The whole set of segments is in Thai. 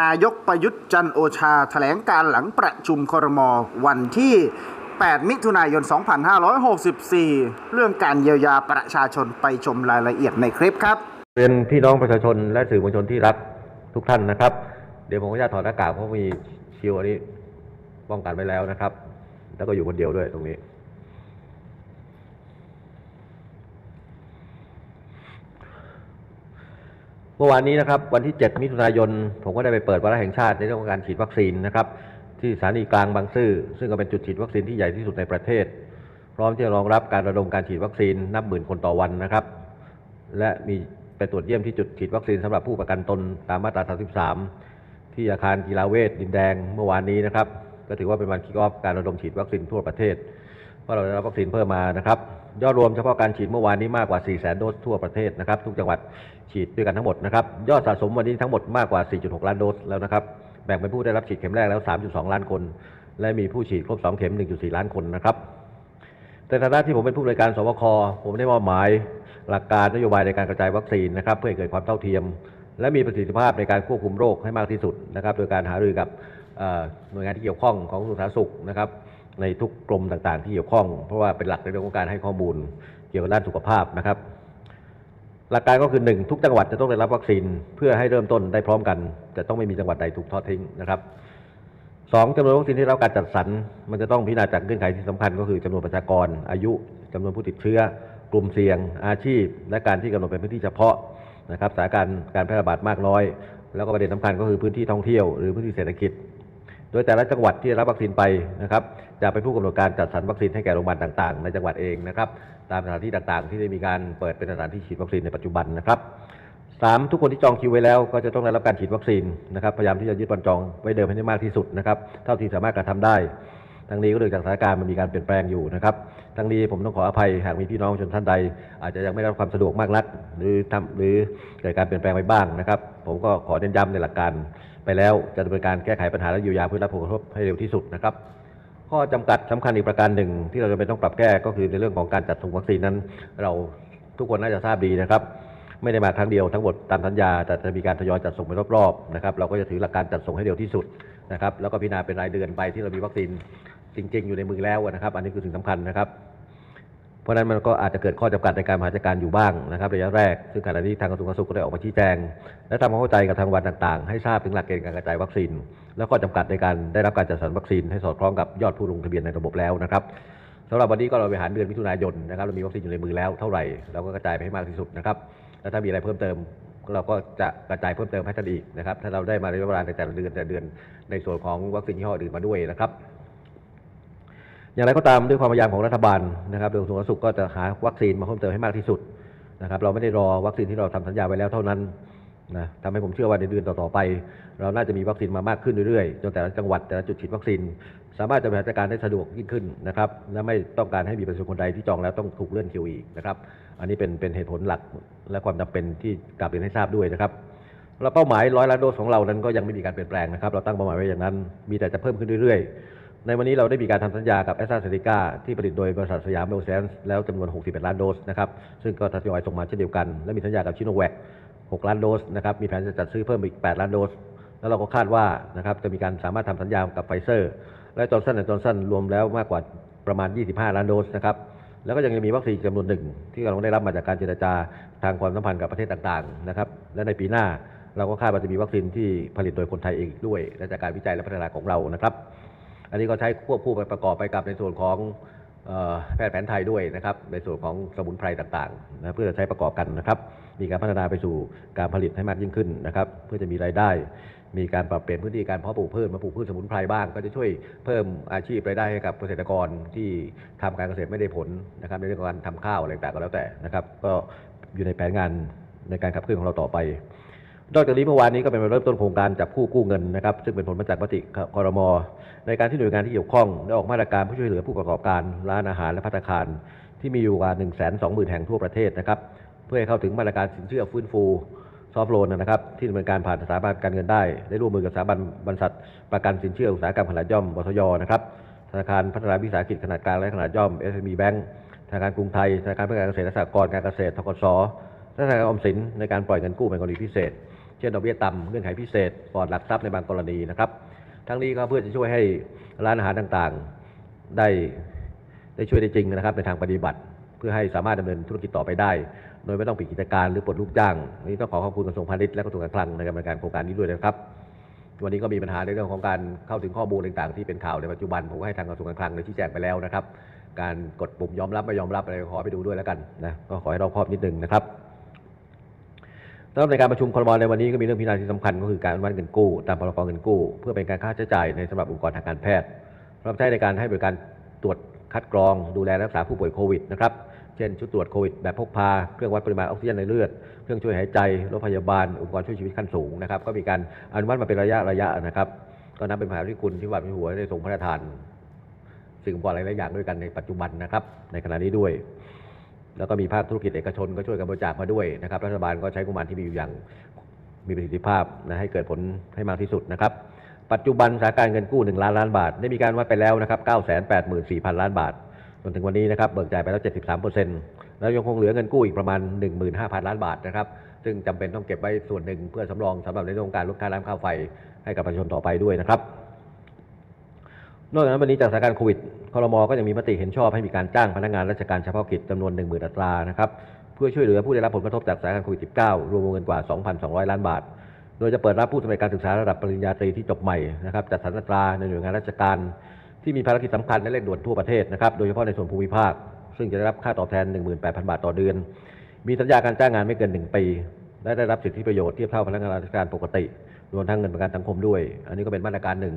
นายกประยุทธ์จันโอชาแถลงการหลังประชุมครม วันที่ 8 มิถุนายน 2564 เรื่องการเยียวยาประชาชนไปชมรายละเอียดในคลิปครับเป็นพี่น้องประชาชนและสื่อมวลชนที่รักทุกท่านนะครับ เดี๋ยวผมขออนุญาตถอดหน้ากากเพราะมีชิวอันนี้ป้องกันไว้แล้วนะครับ แล้วก็อยู่คนเดียวด้วยตรงนี้ มื่อวานนี้นะครับวันที่ 7 มิถุนายน ผมก็ได้ไปเปิดวาระแห่งชาติในเรื่องของการฉีดวัคซีนนะครับที่สถานีกลางบางซื่อซึ่งก็เป็นจุดฉีดวัคซีนที่ใหญ่ที่สุดในประเทศ พร้อมที่จะรองรับการระดมการฉีดวัคซีนนับหมื่นคนต่อวันนะครับ และมีไปตรวจเยี่ยมที่จุดฉีดวัคซีนสำหรับผู้ประกันตนตามมาตรา 33 ที่อาคารกีฬาเวทดินแดงเมื่อวานนี้นะครับก็ถือว่าเป็นวันคิกออฟการระดมฉีดวัคซีนทั่วประเทศ ราะเราได้รับวัคซีนเพิ่มมานะครับยอดรวมเฉพาะการฉีดเมื่อวานนี้มากกว่า4 0 0 0 0 0โดสทั่วประเทศนะครับ ทุกจังหวัดฉีดด้วยกันทั้งหมดนะครับ ยอดสะสมวันนี้ทั้งหมดมากกว่า 4.6 ล้านโดสแล้วนะครับ แบ่งเป็นผู้ได้รับฉีดเข็มแรกแล้ว 3.2 ล้านคน และมีผู้ฉีดครบ 2 เข็ม 1.4 ล้านคนนะครับ ในฐานะที่ผมเป็นผู้บริการสวคผมได้มอบหมายหลักการนโยบายในการกระจายวัคซีนนะครับ เพื่อให้เกิดความเท่าเทียม และมีประสิทธิภาพในการควบคุมโรคให้มากที่สุดนะครับ โดยการหารือกับหน่วยงานที่เกี่ยวข้องของกระทรวงสาธารณสุขนะครับ ในทุกกรมต่างๆ ที่เกี่ยวข้อง เพราะว่าเป็นหลักในเรื่องของการให้ข้อมูล เกี่ยวกับด้านสุขภาพนะครับ หลักการก็คือหนึ่งทุกจังหวัดจะต้องได้รับวัคซีนเพื่อให้เริ่มต้นได้พร้อมกัน จะต้องไม่มีจังหวัดใดถูกทอดทิ้งนะครับสองจำนวนวัคซีนที่ได้รับการจัดสรรมันจะต้องพิจารณาจากเงื่อนไขที่สำคัญก็คือจำนวนประชากร อายุจำนวนผู้ติดเชื้อกลุ่มเสี่ยง อาชีพ และการที่กำหนดเป็นพื้นที่เฉพาะนะครับสถานการณ์การแพร่ระบาดมากน้อย แล้วก็ประเด็นสำคัญก็คือพื้นที่ท่องเที่ยวหรือพื้นที่เศรษฐกิจ โดยแต่ละจังหวัดที่รับวัคซีนไปนะครับจะเป็นผู้กำหนดการจัดสรรวัคซีนให้แก่โรงพยาบาลต่างๆ ในจังหวัดเองนะครับตามสถานที่ต่างๆ ที่ได้มีการเปิดเป็นสถานที่ฉีดวัคซีนในปัจจุบันนะครับสามทุกคนที่จองคิวไว้แล้วก็จะต้องได้รับการฉีดวัคซีนนะครับพยายามที่จะยึดวันจองไว้เดิมให้ได้มากที่สุดนะครับเท่าที่สามารถกระทำได้ ทั้งนี้ก็เนื่องจากสถานการณ์มันมีการเปลี่ยนแปลงอยู่นะครับ ทั้งนี้ผมต้องขออภัยหากมีพี่น้องชนท่านใด อาจจะยังไม่ได้รับความสะดวกมากนัก หรือทำหรือเกิดการเปลี่ยนแปลงไปบ้างนะครับ ผมก็ขอเน้นย้ำในหลักการไปแล้วจะดำเนินการแก้ไขปัญหาและเยียวยาผู้ได้รับผลกระทบให้เร็วที่สุดนะครับข้อจำกัดสำคัญอีกประการหนึ่ง ที่เราจะเป็นต้องปรับแก้ก็คือในเรื่องของการจัดส่งวัคซีนนั้น เราทุกคนน่าจะทราบดีนะครับ ไม่ได้มาครั้งเดียวทั้งหมดตามสัญญา แต่จะมีการทยอยจัดส่งไปรอบๆนะครับเราก็จะถือหลักการจัดส่งให้เร็วที่สุดนะครับแล้วก็พิจารณาเป็นรายเดือนไปที่เรามีวัคซีน จริง ๆ อยู่ในมือแล้วนะครับ อันนี้คือสิ่งสำคัญนะครับ เพราะฉะนั้นมันก็อาจจะเกิดข้อจำกัดในการบริหารจัดการอยู่บ้างนะครับระยะแรก ซึ่งขณะนี้ทางกระทรวงสาธารณสุขก็ได้ออกมาชี้แจง และทำความเข้าใจกับทางวันต่างๆ ให้ทราบถึงหลักเกณฑ์การกระจายวัคซีน แล้วก็จำกัดในการได้รับการจัดสรรวัคซีน ให้สอดคล้องกับยอดผู้ลงทะเบียนในระบบแล้วนะครับสำหรับวันนี้ก็เราบริหารเดือนมิถุนายนนะครับเรามีวัคซีนอยู่ในมือแล้วเท่าไหร่เราก็กระจายไปให้มากที่สุดนะครับแล้วถ้ามีอะไรเพิ่มเติมเราก็จะกระจายเพิ่มเติมให้ท่านอีกนะครับ ถ้าเราได้มาในเวลาในแต่ละเดือนแต่เดือนในส่วนของวัคซีนยี่ห้ออื่นมาด้วยนะครับ อย่างไรก็ตามด้วยความพยายามของรัฐบาลนะครับโดยกระทรวงสาธารณสุขก็จะหาวัคซีนมาเพิ่มเติมให้มากที่สุดนะครับเราไม่ได้รอวัคซีนที่เราทำสัญญาไว้แล้วเท่านั้นนะทำให้ผมเชื่อว่าในเดือนต่อๆไป เราน่าจะมีวัคซีนมามากขึ้นเรื่อยๆ จนแต่ละจังหวัดแต่ละจุดฉีดวัคซีน สามารถจะบริหารจัดการได้สะดวกยิ่งขึ้นนะครับและไม่ต้องการให้มีประชาชนคนใดที่จองแล้วต้องถูกเลื่อนคิวอีกนะครับอันนี้เป็นเป็นเหตุผลหลักและความจำเป็นที่กลับเรียนให้ทราบด้วยนะครับแล้วเป้าหมายร้อยล้านโดสของเรานั้นก็ยังไม่มีการเปลี่ยนแปลงนะครับ เราตั้งเป้าหมายไว้อย่างนั้น มีแต่จะเพิ่มขึ้นเรื่อยๆ ในวันนี้เราได้มีการทำสัญญากับแอสตราเซเนกาที่ผลิตโดยบริษัทสยามเมลแซนส์แล้วจำนวน 61 ล้านโดสนะครับซึ่งก็ทยอยส่งมาเช่นเดียวกัน และมีสัญญากับชิโนแวค6 ล้านโดสนะครับมีแผนจะจัดซื้อเพิ่มอีก 8 ล้านโดส แล้วเราก็คาดว่านะครับจะมีการสามารถทำสัญญากับไฟเซอร์ และจอร์นสันและจอร์นสันรวมแล้วมากกว่าประมาณ 25 ล้านโดสนะครับแล้วก็ยังมีวัคซีนจำนวนหนึ่ง ที่เราได้รับมาจากการเจรจาทางความสัมพันธ์กับประเทศต่างๆนะครับและในปีหน้าเราก็คาดว่าจะมีวัคซีนที่ผลิตโดยคนไทยเองด้วยและจากการวิจัยและพัฒนาของเรานะครับ อันนี้ก็ใช้ควบคู่ไปประกอบไปกับในส่วนของแพทย์แผนไทยด้วยนะครับ ในส่วนของสมุนไพรต่างๆนะเพื่อจะใช้ประกอบกันนะครับ มีการพัฒนาไปสู่การผลิตให้มากยิ่งขึ้นนะครับ เพื่อจะมีรายได้ มีการปรับเปลี่ยนพื้นที่การเพาะปลูกพืชมาปลูกพืชสมุนไพรบ้าง ก็จะช่วยเพิ่มอาชีพรายได้ให้กับเกษตรกรที่ทำการเกษตรไม่ได้ผลนะครับ ในเรื่องของการทำข้าวอะไรต่างๆก็แล้วแต่นะครับ ก็อยู่ในแผนงานในการขับเคลื่อนของเราต่อไป นอกจากนี้เมื่อวานนี้ก็เป็นวันเริ่มต้นโครงการจับคู่กู้เงินนะครับซึ่งเป็นผลมาจากมติคอรมอในการที่หน่วยงานที่เกี่ยวข้องได้ออกมาตรการเพื่อช่วยเหลือผู้ประกอบการร้านอาหารและภัตคาร ที่มีอยู่กว่า1 2 0 0 0 0 แห่งทั่วประเทศนะครับเพื่อให้เข้าถึงมาตรการสินเชื่อฟื้นฟูซอฟท์โลนนะครับที่ดำเนินการผ่านสถาบันการเงินได้ ได้ร่วมมือกับสถาบันบริษัทประกันสินเชื่ออุตสาหกรรมขนาดย่อมบสยนะครับธนาคารพัฒนาวิสาหกิจขนาดกลางและขนาดย่อม SME Bank ธนาคารกรุงไทยธนาคารเพื่อการเกษตรและสหกรณ์การเกษตรทกสและธนาคารออมสินในการปล่อยเงินกู้เป็นกรณีพิเศษ เช่นดอกเบี้ยต่ำเงื่อนไขพิเศษปลอดหลักทรัพย์ในบางกรณีนะครับ ทั้งนี้ก็เพื่อจะช่วยให้ร้านอาหารต่างๆได้ได้ช่วยได้จริงนะครับในทางปฏิบัติ เพื่อให้สามารถดำเนินธุรกิจต่อไปได้ โดยไม่ต้องปิดกิจการหรือปลดลูกจ้างนี้ต้องขอขอบคุณกระทรวงพาณิชย์และกระทรวงการคลังในการดำเนินการโครงการนี้ด้วยนะครับวันนี้ก็มีปัญหาในเรื่องของการเข้าถึงข้อมูลต่างๆ ที่เป็นข่าวในปัจจุบันผมก็ให้ทางกระทรวงการคลังได้ชี้แจงไปแล้วนะครับ การกดปุ่มยอมรับไม่ยอมรับอะไรขอไปดูด้วยแล้วกันนะก็ขอให้รอบคอบนิดนึงนะครับ สำหรับในการประชุมครมในวันนี้ก็มีเรื่องพิจารณาที่สำคัญก็คือการอนุมัติเงินกู้ ตามพรกเงินกู้ เพื่อเป็นการค่าใช้จ่ายในสำหรับองค์กรทางการแพทย์รับใช้ในการให้บริการตรวจคัดกรองดูแลรักษาผู้ป่วยโควิดนะครับเช่นชุดตรวจโควิดแบบพกพาเครื่องวัดปริมาณออกซิเจนในเลือด เครื่องช่วยหายใจรถพยาบาลอุปกรณ์ช่วยชีวิตขั้นสูงนะครับก็มีการอนุมัติมาเป็นระยะระยะนะครับก็นับเป็นมหาวิทยาคุณที่ว่ามีหัวได้ทรงพระราชทานสิ่งอุปกรณ์หลายๆอย่างด้วยกันในปัจจุบันนะครับในขณะนี้ด้วย แล้วก็มีภาคธุรกิจเอกชนก็ช่วยกันบริจาคมาด้วยนะครับรัฐบาลก็ใช้งบประมาณที่มีอยู่อย่างมีประสิทธิภาพนะให้เกิดผลให้มากที่สุดนะครับปัจจุบันสถานการเงินกู้ 1 ล้านล้านบาท ได้มีการวัดไปแล้วนะครับ984,000 ล้านบาทจนถึงวันนี้นะครับเบิกจ่ายไปแล้ว 73 แล้วยังคงเหลือเงินกู้อีกประมาณ 15,000 ล้านบาทนะครับซึ่งจำเป็นต้องเก็บไว้ส่วนหนึ่งเพื่อสำรองสำหรับในเรื่องของการลดค่าน้ำค่าไฟให้กับประชาชนต่อไปด้วยนะครับ นอกจากนั้นวันนี้จากสถานการณ์โควิดคอรมอก็ยังมีมติเห็นชอบให้มีการจ้างพนักงานราชการเฉพาะกิจจำนวน 1 0,000อัตรานะครับเพื่อช่วยเหลือผู้ได้รับผลกระทบจากสถานการณ์โควิด -19 รวมวงเงินกว่า 2,200 ล้านบาท โดยจะเปิดรับผู้สำเร็จการศึกษาระดับปริญญาตรีที่จบใหม่นะครับจัดสรรอัตราในหน่วยงานราชการ ที่มีภารกิจสำคัญและเร่งด่วนทั่วประเทศนะครับโดยเฉพาะในส่วนภูมิภาค ซึ่งจะได้รับค่าตอบแทน 18,000 บาทต่อเดือน มีสัญญาการจ้างงานไม่เกิน 1 ปีและได้รับสิทธิประโยชน์เทียบเท่าพนักงานราชการปกติรวมทั้งเงินประกันสังคมด้วย อันนี้ก็เป็นมาตรการหนึ่ง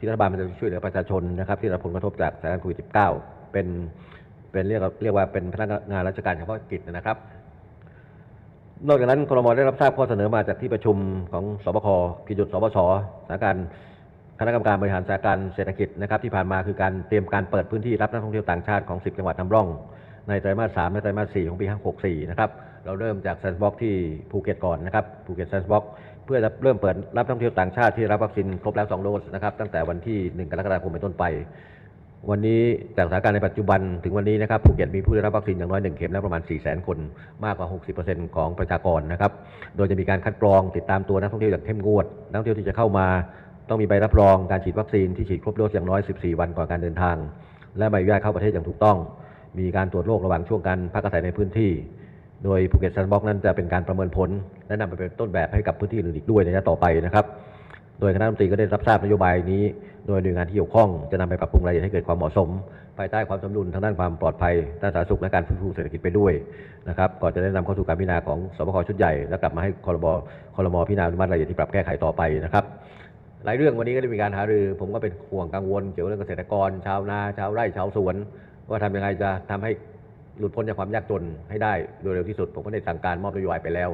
ที่รัฐบาลมันจะช่วยเหลือประชาชนนะครับ ที่ได้รับผลกระทบจากสถานการณ์โควิด -19 เป็นเป็นเรียกว่าเรียกว่าเป็นพนักงานราชการเฉพาะกิจนะครับ นอกจากนั้นครมได้รับทราบข้อเสนอมาจากที่ประชุมของสบคกิจุดสบชสถานการณ์คณะกรรมการบริหารสถานการณ์เศรษฐกิจนะครับที่ผ่านมาคือการเตรียมการเปิดพื้นที่รับนักท่องเที่ยวต่างชาติของ 10 จังหวัดนำร่อง ในไตรมาส3และไตรมาส4ของปี64 นะครับ เราเริ่มจากแซนด์บ็อกที่ภูเก็ตก่อนนะครับภูเก็ตแซนด์บ็อก เพื่อจะเริ่มเปิดรับนักท่องเที่ยวต่างชาติที่รับวัคซีนครบแล้ว2โดสนะครับตั้งแต่วันที่ 1 กรกฎาคมเป็นต้นไป วันนี้จากสถานการณ์ในปัจจุบันถึงวันนี้นะครับภูเก็ตมีผู้ได้รับวัคซีนอย่างน้อย1เข็มแล้วประมาณ 4 0 0 0 0 0 คนมากกว่า 60%ของประชากรนะครับโดยจะมีการคัดกรองติดตามตัวนักท่องเที่ยวอย่างเข้มงวดนักท่องเที่ยวที่จะเข้ามาต้องมีใบรับรองการฉีดวัคซีนที่ฉีดครบโดสอย่างน้อย 14 วันก่อนการเดินทาง และใบอนุญาตเข้าประเทศอย่างถูกต้อง มีการตรวจโรคระหว่างช่วงการพักอาศัยในพื้นที่ โดยภูเก็ตซันบ็อกนั้นจะเป็นการประเมินผล และนำไปเป็นต้นแบบให้กับพื้นที่อื่นอีกด้วยในระยะต่อไปนะครับ โดยคณะรัฐมนตรีก็ได้รับทราบนโยบายนี้ โดยหน่วยงานที่เกี่ยวข้องจะนำไปปรับปรุงรายละเอียดให้เกิดความเหมาะสม ภายใต้ความสมดุลทางด้านความปลอดภัยด้านสาธารณสุขและการฟื้นฟูเศรษฐกิจไปด้วยนะครับก่อนจะได้นำเข้าสู่การพิจารณาของสบคชุดใหญ่และกลับมาให้คอรบคอรมพิจารณาอนุมัติรายละเอียดที่ปรับแก้ไขต่อไปนะครับหลายเรื่องวันนี้ก็ได้มีการหารือ ผมก็เป็นห่วงกังวลเกี่ยวกับเรื่องเกษตรกร ชาวนาชาวไร่ชาวสวน ว่าทำยังไงจะทำให้ หลุดพ้นจากความยากจนให้ได้โดยเร็วที่สุด ผมก็ได้สั่งการมอบนโยบายไปแล้ว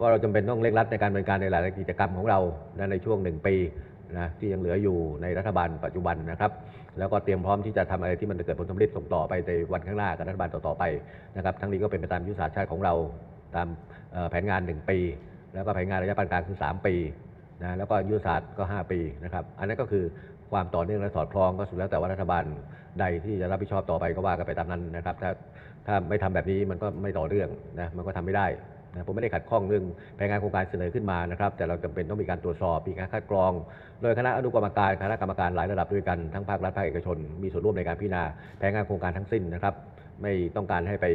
ว่าเราจำเป็นต้องเร่งรัดในการดำเนินการในหลายกิจกรรมของเราในช่วงหนึ่งปีนะที่ยังเหลืออยู่ในรัฐบาลปัจจุบันนะครับ แล้วก็เตรียมพร้อมที่จะทำอะไรที่มันจะเกิดผลสำเร็จส่งต่อไปในวันข้างหน้ากับรัฐบาลต่อๆไปนะครับ ทั้งนี้ก็เป็นไปตามยุทธศาสตร์ชาติของเราตามแผนงาน 1 ปี แล้วก็แผนงานระยะปานกลางคือ 3 ปีนะแล้วก็ยุทธศาสตร์ก็ 5 ปีนะครับ อันนั้นก็คือความต่อเนื่องและสอดคล้องก็สุดแล้วแต่ว่ารัฐบาลใดที่จะรับผิดชอบต่อไปก็ว่ากันไปตามนั้นนะครับถ้า ถ้าไม่ทำแบบนี้มันก็ไม่ต่อเรื่องนะมันก็ทำไม่ได้นะผมไม่ได้ขัดข้องเรื่องแผนงานโครงการเสนอขึ้นมานะครับ แต่เราจำเป็นต้องมีการตรวจสอบมีการคัดกรอง โดยคณะอนุกรรมการคณะกรรมการหลายระดับด้วยกันทั้งภาครัฐภาคเอกชน มีส่วนร่วมในการพิจารณาแผนงานโครงการทั้งสิ้นนะครับ ไม่ต้องการให้ไป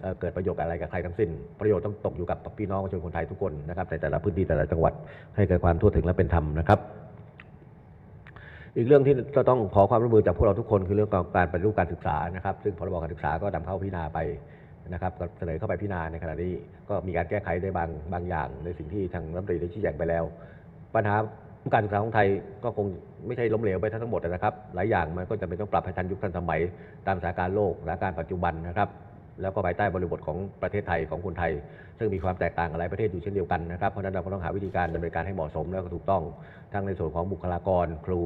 เอ่อเกิดประโยชน์อะไรกับใครทั้งสิ้น ประโยชน์ต้องตกอยู่กับพี่น้องประชาชนคนไทยทุกคนนะครับในแต่ละพื้นที่แต่ละจังหวัดให้เกิดความทั่วถึงและเป็นธรรมนะครับ อีกเรื่องที่จะต้องขอความร่วมมือจากพวกเราทุกคนคือเรื่องของการปฏิรูปการศึกษานะครับ ซึ่งพรบการศึกษาก็นำเข้าพิจารณาไปนะครับเสนอเข้าไปพิจารณาในขณะนี้ก็มีการแก้ไขในบางบางอย่าง ในสิ่งที่ทางรัฐมนตรีได้ชี้แจงไปแล้ว ปัญหาการศึกษาของไทยก็คงไม่ใช่ล้มเหลวไปทั้งหมดนะครับ หลายอย่างมันก็จะเป็นต้องปรับให้ทันยุคทันสมัย ตามสถานการณ์โลกสถานการณ์ปัจจุบันนะครับ แล้วก็ภายใต้บริบทของประเทศไทยของคนไทย ซึ่งมีความแตกต่างกับหลายประเทศอยู่เช่นเดียวกันนะครับเพราะฉะนั้นเราก็ต้องหาวิธีการดำเนินการให้เหมาะสมแล้วก็ถูกต้องทั้งในส่วนของบุคลากรครู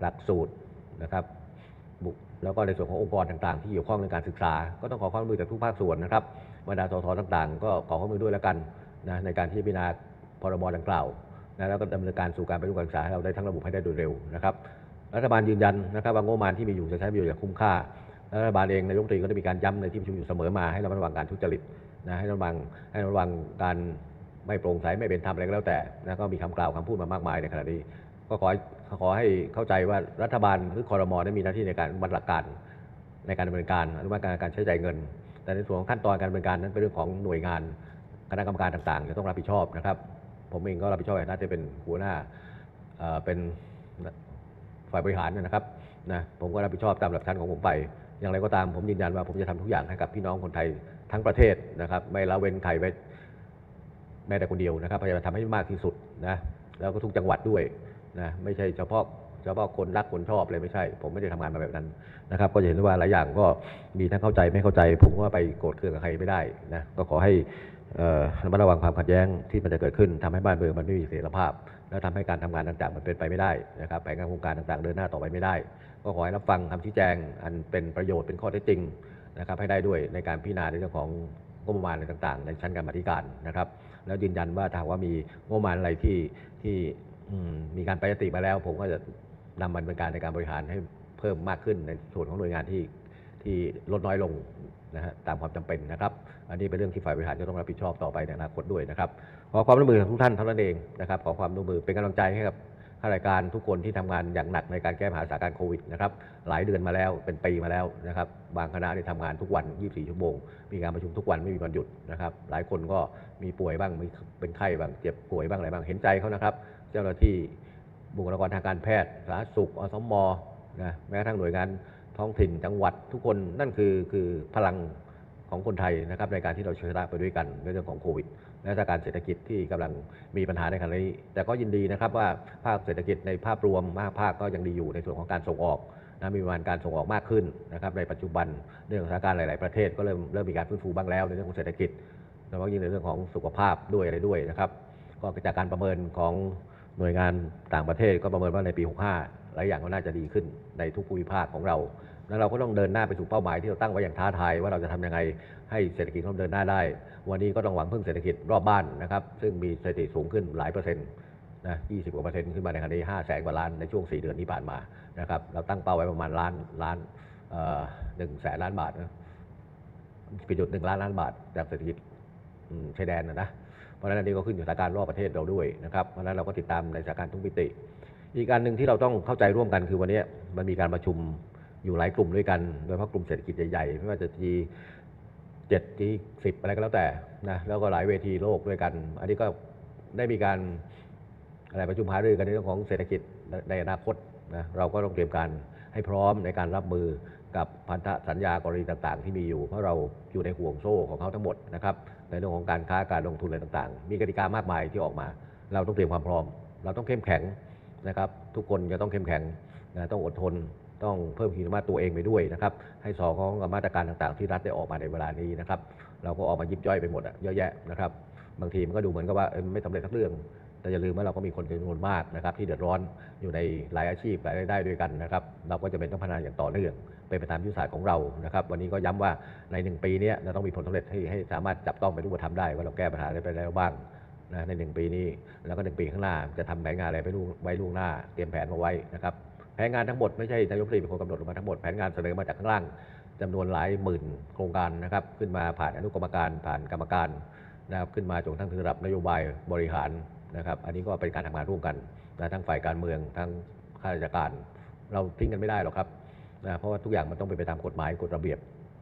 หลักสูตรนะครับบุแล้วก็ในส่วนขององค์กรต่างๆ ที่เกี่ยวข้องในการศึกษา ก็ต้องขอความร่วมมือจากทุกภาคส่วนนะครับบรรดาสทต่างๆ ก็ขอความร่วมมือด้วยแล้วกันนะในการที่พิจารณาพรบดังกล่าวนะแล้วก็ดำเนินการสู่การปฏิรูปการศึกษาให้เราได้ทั้งระบบให้ได้โดยเร็วนะครับรัฐบาลยืนยันนะครับว่างบประมาณที่มีอยู่จะใช้ประโยชน์อย่างคุ้มค่ารัฐบาลเองนายกรัฐมนตรีก็ได้มีการย้ำในที่ประชุมอยู่เสมอมาให้ระมัดระวังการทุจริตนะให้ระวังให้ระมัดระวังการไม่โปร่งใสไม่เป็นธรรมอะไรก็แล้วแต่นะก็มีคำกล่าวคำพูดมามากมายในขณะนี้ ก็ขอให้ขอให้เข้าใจว่ารัฐบาลหรือคอรมอได้มีหน้าที่ในการบัตรหลักการในการดำเนินการอนุมัติการการใช้จ่ายเงิน แต่ในส่วนของขั้นตอนการดำเนินการนั้นเป็นเรื่องของหน่วยงานคณะกรรมการต่างๆ จะต้องรับผิดชอบนะครับ ผมเองก็รับผิดชอบในหน้าที่เป็นหัวหน้าเป็นฝ่ายบริหารนะครับนะผมก็รับผิดชอบตามหลักชั้นของผมไป อย่างไรก็ตามผมยืนยันว่าผมจะทำทุกอย่างให้กับพี่น้องคนไทยทั้งประเทศนะครับ ไม่ละเว้นใครไว้แม้แต่คนเดียวนะครับพยายามทำให้มากที่สุดนะแล้วก็ทุกจังหวัดด้วย นะไม่ใช่เฉพาะเฉพาะคนรักคนชอบเลยไม่ใช่ ผมไม่ได้ทำงานมาแบบนั้นนะครับ ก็จะเห็นได้ว่าหลายอย่างก็มีทั้งเข้าใจไม่เข้าใจ ผมก็ไปโกรธเคืองกับใครไม่ได้นะก็ขอให้อ่อระมัดระวังความขัดแย้งที่มันจะเกิดขึ้นทำให้บ้านเมืองมันไม่มีเสถียรภาพ แล้วทำให้การทำงานต่างๆ มันเป็นไปไม่ได้นะครับแผนงานโครงการต่างๆ เดินหน้าต่อไปไม่ได้ ก็ขอให้รับฟังคำชี้แจง อันเป็นประโยชน์เป็นข้อเท็จจริงนะครับให้ได้ด้วยในการพิจารณาในเรื่องของงบประมาณอะไรต่าง ๆ ในชั้นกรรมาธิการนะครับ แล้วยืนยันว่าถ้าว่ามีงบประมาณอะไรที่ที่ มีการไปยติมาแล้ว ผมก็จะนำมันเป็นการในการบริหารให้เพิ่มมากขึ้นในส่วนของหน่วยงานที่ที่ลดน้อยลงนะฮะตามความจำเป็นนะครับ อันนี้เป็นเรื่องที่ฝ่ายบริหารจะต้องรับผิดชอบต่อไปในอนาคตด้วยนะครับ ขอความร่วมมือของทุกท่านเท่านั้นเองนะครับ ขอความร่วมมือเป็นกำลังใจให้กับ ข้าราชการทุกคนที่ทำงานอย่างหนักในการแก้ปัญหาสถานการณ์โควิดนะครับหลายเดือนมาแล้วเป็นปีมาแล้วนะครับบางคณะเนี่ทำงานทุกวัน 24 ชั่วโมง มีการประชุมทุกวันไม่มีวันหยุดนะครับหลายคนก็มีป่วยบ้างมีเป็นไข้บ้างเจ็บป่วยบ้างอะไรบ้างเห็นใจเขานะครับ เจ้าหน้าที่บุคลากรทางการแพทย์สาธารณสุขอสมนะแม้กระทั่งหน่วยงานท้องถิ่นจังหวัดทุกคนนั่นคือคือพลังของคนไทยนะครับในการที่เราชนะไปด้วยกันในเรื่องของโควิด และสถานการณ์เศรษฐกิจที่กำลังมีปัญหาในขณะนี้ แต่ก็ยินดีนะครับว่าภาคเศรษฐกิจในภาพรวมมากภาคก็ยังดีอยู่ในส่วนของการส่งออกนะมีประมาณการส่งออกมากขึ้นนะครับในปัจจุบันเรื่องสถานการณ์หลาย ๆ ประเทศก็เริ่มเริ่มมีการฟื้นฟูบ้างแล้วในเรื่องของเศรษฐกิจโดยเฉพาะยิ่งในเรื่องของสุขภาพด้วยอะไรด้วยนะครับก็จากการประเมินของหน่วยงานต่างประเทศก็ประเมินว่าในปี 65 หลายอย่างก็น่าจะดีขึ้นในทุกภูมิภาคของเรา แล้วเราก็ต้องเดินหน้าไปสู่เป้าหมายที่เราตั้งไว้อย่างท้าทายว่าเราจะทำยังไงให้เศรษฐกิจของเราเดินหน้าได้ วันนี้ก็ต้องหวังพึ่งเศรษฐกิจรอบบ้านนะครับ ซึ่งมีสถิติสูงขึ้นหลายเปอร์เซ็นต์นะ20 กว่าเปอร์เซ็นต์ขึ้นมาในขณะนี้5แสนกว่าล้านในช่วง 4 เดือนที่ผ่านมานะครับ เราตั้งเป้าไว้ประมาณล้านล้านหนึ่งแสนล้านบาทนะปีจุดหนึ่งล้านล้านบาทจากเศรษฐกิจชายแดนนะนะเพราะฉะนั้นอันนี้ก็ขึ้นอยู่กับสถานการณ์รอบประเทศเราด้วยนะครับเพราะฉะนั้นเราก็ติดตามในสถานการณ์ทุกมิติ อีกการหนึ่งที่เราต้องเข้าใจร่วมกันคือวันนี้มันมีการประชุม อยู่หลายกลุ่มด้วยกันโดยเฉพาะกลุ่มเศรษฐกิจใหญ่ๆไม่ว่าจะทีเจ็ดทีสิบอะไรก็แล้วแต่นะแล้วก็หลายเวทีโลกด้วยกัน อันนี้ก็ได้มีการอะไรประชุมหารือกันในเรื่องของเศรษฐกิจในอนาคตนะเราก็ต้องเตรียมการให้พร้อมในการรับมือกับพันธสัญญากรณีต่างๆ ที่มีอยู่ เพราะเราอยู่ในห่วงโซ่ของเขาทั้งหมดนะครับในเรื่องของการค้าการลงทุนอะไรต่างๆ มีกติกามากมายที่ออกมา เราต้องเตรียมความพร้อม เราต้องเข้มแข็งนะครับ ทุกคนจะต้องเข้มแข็งนะต้องอดทน ต้องเพิ่มขีดความสามารถตัวเองไปด้วยนะครับ ให้สอดคล้องกับมาตรการต่างๆ ที่รัฐได้ออกมาในเวลานี้นะครับ เราก็ออกมายิบย่อยไปหมดอะเยอะแยะนะครับ บางทีมันก็ดูเหมือนกับว่าไม่สำเร็จสักเรื่อง แต่อย่าลืมว่าเราก็มีคนจำนวนมากนะครับ ที่เดือดร้อนอยู่ในหลายอาชีพหลายรายได้ด้วยกันนะครับ เราก็จะเป็นต้องพัฒนาอย่างต่อเนื่องเป็นไปตามยุทธศาสตร์ของเรานะครับ วันนี้ก็ย้ำว่าในหนึ่งปีนี้เราต้องมีผลสำเร็จให้ให้สามารถจับต้องเป็นรูปธรรมได้ว่าเราแก้ปัญหาได้ไปแล้วบ้างนะในหนึ่งปีนี้แล้วก็หนึ่งปีข้างหน้าจะทำแผนงานอะไรไปล่วงไว้ล่วงหน้า เตรียมแผนมาไว้นะครับ ผนงานทั้งหมดไม่ใช่นายกรัฐมนตรีเป็นคนกำหนดออกมาทั้งหมดแผนงานเสนอมาจากข้างล่างจำนวนหลายหมื่นโครงการนะครับ ขึ้นมาผ่านอนุกรรมการผ่านกรรมการนะครับขึ้นมาจนทั้งถึงระดับนโยบายบริหารนะครับ อันนี้ก็เป็นการทำงานร่วมกันนะทั้งฝ่ายการเมืองทั้งข้าราชการ เราทิ้งกันไม่ได้หรอกครับนะเพราะว่าทุกอย่างมันต้องเป็นไปตามกฎหมายกฎระเบียบ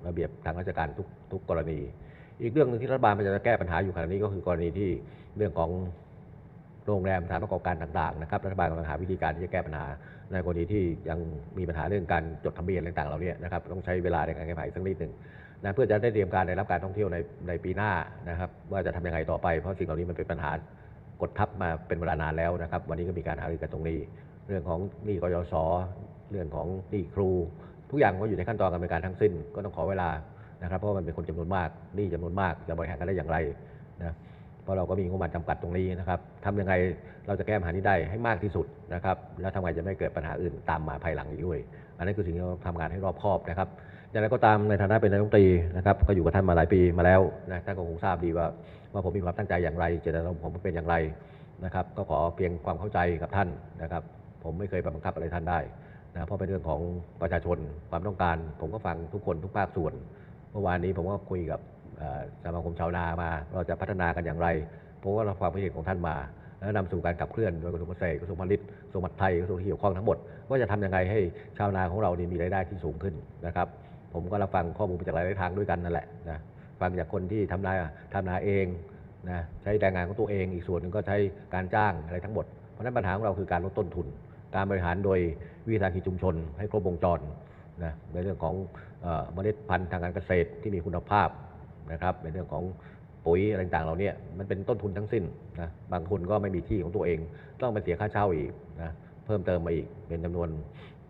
ระเบียบทางราชการทุกทุกกรณี อีกเรื่องหนึ่งที่รัฐบาลมันจะแก้ปัญหาอยู่ขณะนี้ก็คือกรณีที่เรื่องของ โรงแรมสถานประกอบการต่างๆนะครับรัฐบาลกำลังหาวิธีการที่จะแก้ปัญหาในกรณีที่ยังมีปัญหาเรื่องการจดทะเบียนต่างๆเหล่านี้นะครับต้องใช้เวลาในการแก้ไขสักนิดหนึ่งนะเพื่อจะได้เตรียมการในรับการท่องเที่ยวในในปีหน้านะครับ ว่าจะทำยังไงต่อไปเพราะสิ่งเหล่านี้มันเป็นปัญหากดทับมาเป็นเวลานานแล้วนะครับ วันนี้ก็มีการหารือกันตรงนี้ เรื่องของหนี้กยศเรื่องของหนี้ครู ทุกอย่างก็อยู่ในขั้นตอนการดำเนินการทั้งสิ้นก็ต้องขอเวลานะครับเพราะมันเป็นคนจำนวนมากหนี้จำนวนมากจะบริหารกันได้อย่างไรนะ เพราะเราก็มีงบประมาณจำกัดตรงนี้นะครับทำยังไงเราจะแก้ปัญหานี้ได้ให้มากที่สุดนะครับแล้วทำไงจะไม่เกิดปัญหาอื่นตามมาภายหลังอีกด้วย อันนั้นคือสิ่งที่เราทำงานให้รอบคอบนะครับอย่างไรก็ตามในฐานะเป็นนายกรัฐมนตรีนะครับก็อยู่กับท่านมาหลายปีมาแล้วนะท่านก็คงทราบดีว่าว่าผมมีความตั้งใจอย่างไรเจตนารมณ์ผมเป็นอย่างไรนะครับ ก็ขอเพียงความเข้าใจกับท่านนะครับ ผมไม่เคยไปบังคับอะไรท่านได้นะเพราะเป็นเรื่องของประชาชนความต้องการ ผมก็ฟังทุกคนทุกภาคส่วน เมื่อวานนี้ผมก็คุยกับ สมาคมชาวนามา เราจะพัฒนากันอย่างไรผผมก็รับความคิดเห็นของท่านมา แล้วนำสู่การขับเคลื่อนโดยกระทรวงเกษตรกระทรวงพาณิชย์กระทรวงมหาดไทยกระทรวงที่เกี่ยวข้องทั้งหมดว่าจะทำยังไงให้ชาวนาของเรานี่มีรายได้ที่สูงขึ้นนะครับ ผมก็รับฟังข้อมูลมาจากหลายๆทางด้วยกันนั่นแหละนะฟังจากคนที่ทำนาทำนาเองนะใช้แรงงานของตัวเองอีกส่วนหนึ่งก็ใช้การจ้างอะไรทั้งหมดเพราะฉะนั้นปัญหาของเราคือการลดต้นทุน การบริหารโดยวิสาหกิจชุมชน ให้ครบวงจรนะในเรื่องของอเมล็ดพันธุ์ทางการเกษตรที่มีคุณภาพ นะครับในเรื่องของปุ๋ยอะไรต่างๆเราเนี่ยมันเป็นต้นทุนทั้งสิ้นนะบางคนก็ไม่มีที่ของตัวเอง ต้องไปเสียค่าเช่าอีกนะเพิ่มเติมมาอีกเป็นจำนวน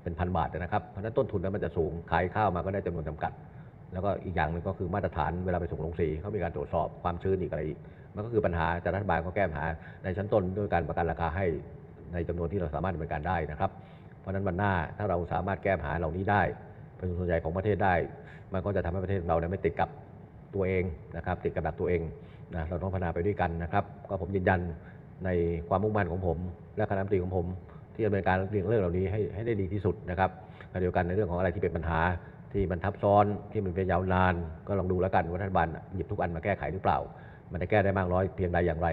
เป็นพันบาทนะครับเพราะนั้นต้นทุนนั้นมันจะสูงขายข้าวมาก็ได้จำนวนจำกัด แล้วก็อีกอย่างหนึ่งก็คือมาตรฐานเวลาไปส่งโรงสีเขามีการตรวจสอบความชื้นอีกอะไรอีกมันก็คือปัญหาแต่รัฐบาลก็แก้ปัญหาในชั้นต้นด้วยการประกันราคาให้ในจำนวนที่เราสามารถดำเนินการได้นะครับ เพราะฉะนั้นวันหน้าถ้าเราสามารถแก้ปัญหาเหล่านี้ได้เป็นส่วนใหญ่ของประเทศได้ มันก็จะทำให้ประเทศเราเนี่ยไม่ติดกับ ตัวเองนะครับติดกับดักตัวเองนะเราต้องพัฒนาไปด้วยกันนะครับ ก็ผมยืนยันในความมุ่งมั่นของผม และคณะรัฐมนตรีของผม ที่ดำเนินการเรื่องเรื่องเหล่านี้ให้ให้ได้ดีที่สุดนะครับขณะเดียวกันในเรื่องของอะไรที่เป็นปัญหาที่มันทับซ้อนที่มันเป็นยาวนาน ก็ลองดูแล้วกันว่ารัฐบาลหยิบทุกอันมาแก้ไขหรือเปล่า มันจะแก้ได้มากน้อยเพียงใดอย่างไร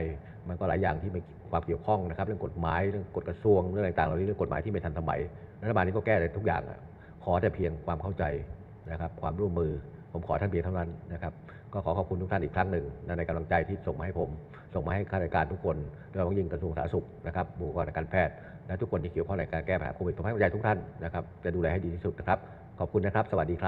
มันก็หลายอย่างที่มีความเกี่ยวข้องนะครับ เรื่องกฎหมายเรื่องกฎกระทรวงเรื่องต่างๆเหล่านี้เรื่องกฎหมายที่ไม่ทันสมัยรัฐบาลนี้ก็แก้ได้ทุกอย่างขอแต่เพียงความเข้าใจนะครับ ความร่วมมือผมขอท่านเพียงเท่านั้นนะครับ ก็ขอขอบคุณทุกท่านอีกครั้งหนึ่งในกำลังใจที่ส่งมาให้ผม ส่งมาให้ข้าราชการทุกคนโดยเฉพาะยิ่งกระทรวงสาธารณสุขนะครับบุคลากรทางการแพทย์และทุกคนที่เกี่ยวข้องในการแก้ปัญหาโควิดผมให้กำลังใจทุกท่านนะครับจะดูแลให้ดีที่สุดนะครับขอบคุณนะครับ สวัสดีครับ